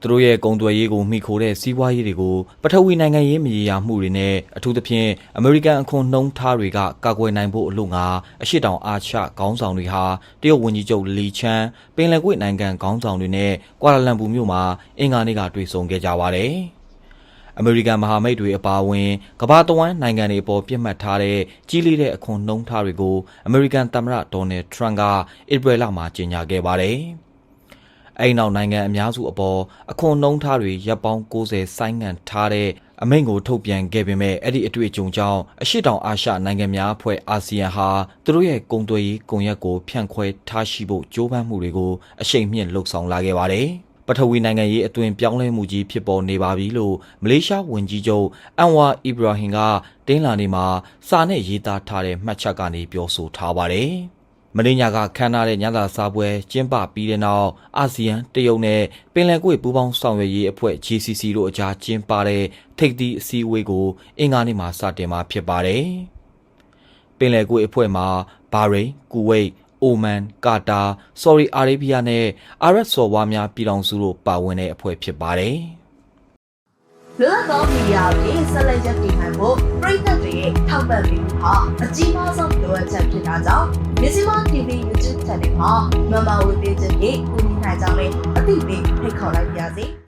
သူတို့ရဲ့ကုန်သွယ်ရေးကိုမှီခိုတဲ့စီးပွားရေးတွေကိုပထဝီနိုင်ငံရေးမရေရာမှုတွေနဲ့အထူးသဖြင့်အမေရိကန်အခွန်နှုန်းထားတွေကကာကွယ်နိုင်ဖို့အလို့ငါအရှိတောင်အာရှခေါင်းဆောင်တွေဟာတရုတ်ဝန်ကြီးချုပ်လီချန်ပင်လယ်ကွေ့နိုင်ငံခေါင်းဆောင်တွေနဲ့ကွာလာလမ်ပူမြို့မှာအင်္ဂါနေ့ကတွေ့ဆုံခဲ့ကြပါတယ်။အမေရိကန်မဟာမိတ်တွေအပါအဝင်ကမ္ဘာတဝန်းနိုင်ငံတွေအပေါ်ပြစ်မှတ်ထားတဲ့ကြီးလေးတဲ့အခွန်နှုန်းထားတွေကိုအမေရိကန်သမ္မတဒေါ်နယ်ထရန့်ကဧပြီလမှာကြေညာခဲ့ပါတယ်။ အဲဒီနောက်နိုင်ငံအများစုအပေါ်အခွန်နှုန်းထားတွေရပ်ပေါင်း90ဆိုင်းငံ့ထားတဲ့အမိန့်ကိုထုတ်ပြန်ခဲ့ပေမဲ့အဲ့ဒီအတွေ့အကြုံကြောင့်အရှိတောင်အာရှနိုင်ငံများအဖွဲ့အာဆီယံဟာသူတို့ရဲ့ကုန်သွယ်ရေးကွန်ရက်ကိုဖြန့်ခွဲထားရှိဖို့ကြိုးပမ်းမှုတွေကိုအရှိန်မြင့်လှုပ်ဆောင်လာခဲ့ပါတယ်။ပထဝီနိုင်ငံရေးအသွင်ပြောင်းလဲမှုကြီးဖြစ်ပေါ်နေပါပြီလို့မလေးရှားဝန်ကြီးချုပ်အန်ဝါအီဘရာဟင်ကတင်းလာနေမှာစာနဲ့ရေးသားထားတဲ့မှတ်ချက်ကနေပြောဆိုထားပါတယ်။ မင်းညာကခမ်းနားတဲ့ညသာစားပွဲကျင်းပပြီးတဲ့နောက်အာဆီယံတရုတ်နဲ့ပင်လယ်ကွေ့ပူးပေါင်းဆောင်ရွက်ရေးအဖွဲ့ GCC တို့အကြားကျင်းပတဲ့ထိပ်သီးအစည်းအဝေးကိုအင်္ဂါနေ့မှာစတင်မှာဖြစ်ပါတယ်။ပင်လယ်ကွေ့အဖွဲ့မှာဘာရိန်၊ကူဝိတ်၊အိုမန်၊ကာတာ၊ဆော်ဒီအာရေဗျနဲ့အာရပ်စော်ဘွားများပြည်ထောင်စုတို့ပါဝင်တဲ့အဖွဲ့ဖြစ်ပါတယ်။လွတ်လပ်သောမီဒီယာတွေဆက်လက်ရပ်တည်နိုင်ဖို့ပြည်သက်တွေရဲ့ထောက်ပံ့ပေးမှုဟာအကြီးမားဆုံးလိုအပ်ချက်ဖြစ်တာကြောင့်မြစီမ TV YouTube Channel မှာမမဝေပေးခြင်းဖြင့်ကူညီနိုင်ကြောင်းလည်းအသိပေးဖိတ်ခေါ်လိုက်ပါရစေ။